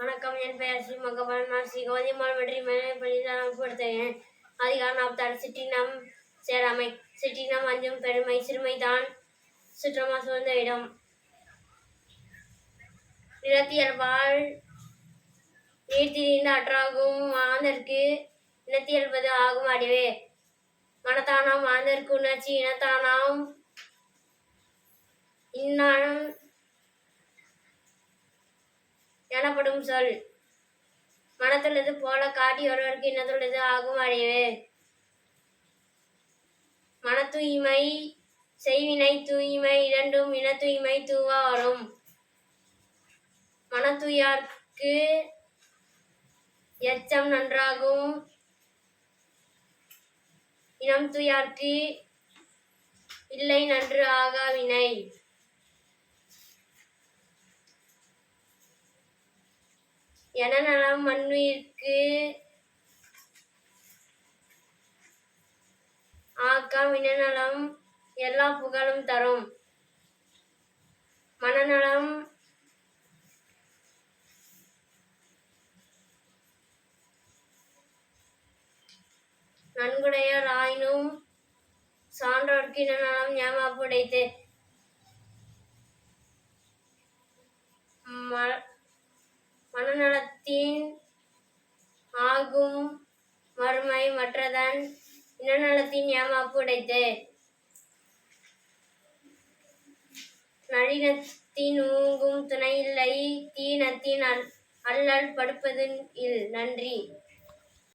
வணக்கம் என் பெயர் ஸ்ரீ மகபால் நான் ஸ்ரீ கௌதிமால் மற்றும் மேலைப்படுத்துகிறேன் அதிகாரம் நாற்பத்தாறு. சிற்றினம் சேராமை. சிற்றினம் அஞ்சும் பெருமை சிறுமைதான் சுற்றமா சுதந்த இடம். நிலத்தியல்பால் நீர்த்திரிந்த அற்றாகும் மாந்தற்கு இனத்தியல்பது ஆகும் அடிவே மனத்தானாம் மாந்தற்கு உணர்ச்சி இனத்தானாம். இன்னானம் எனப்படும் சொல். மனத்துள்ளது போல காட்டி ஒருவருக்கு இனத்துள்ளது ஆகும் அறிவு மன தூய்மை செய்வினை தூய்மை இரண்டும் இன தூய்மை தூவா வரும் மன தூயார்க்கு எச்சம் நன்றாகும். இனம் தூயார்க்கு இல்லை நன்று ஆகாவினை. எனநலம் என மண்ணுயிர்க்கு ஆக்கம் இனநலம் எல்லா புகழும் தரும். மனநலம் நன்குடைய ஆயினும் சான்றோர்க்கு இனநலம் ஏமாப்புடைத்து மனநலத்தின் ஆகும் மறுமை மற்றதன் இனநலத்தின் ஏமாப்பு உடைத்து. நளினத்தின் ஊங்கும் துணையில்லை தீனத்தின் அல்- அல்லல் படுப்பது இல். நன்றி.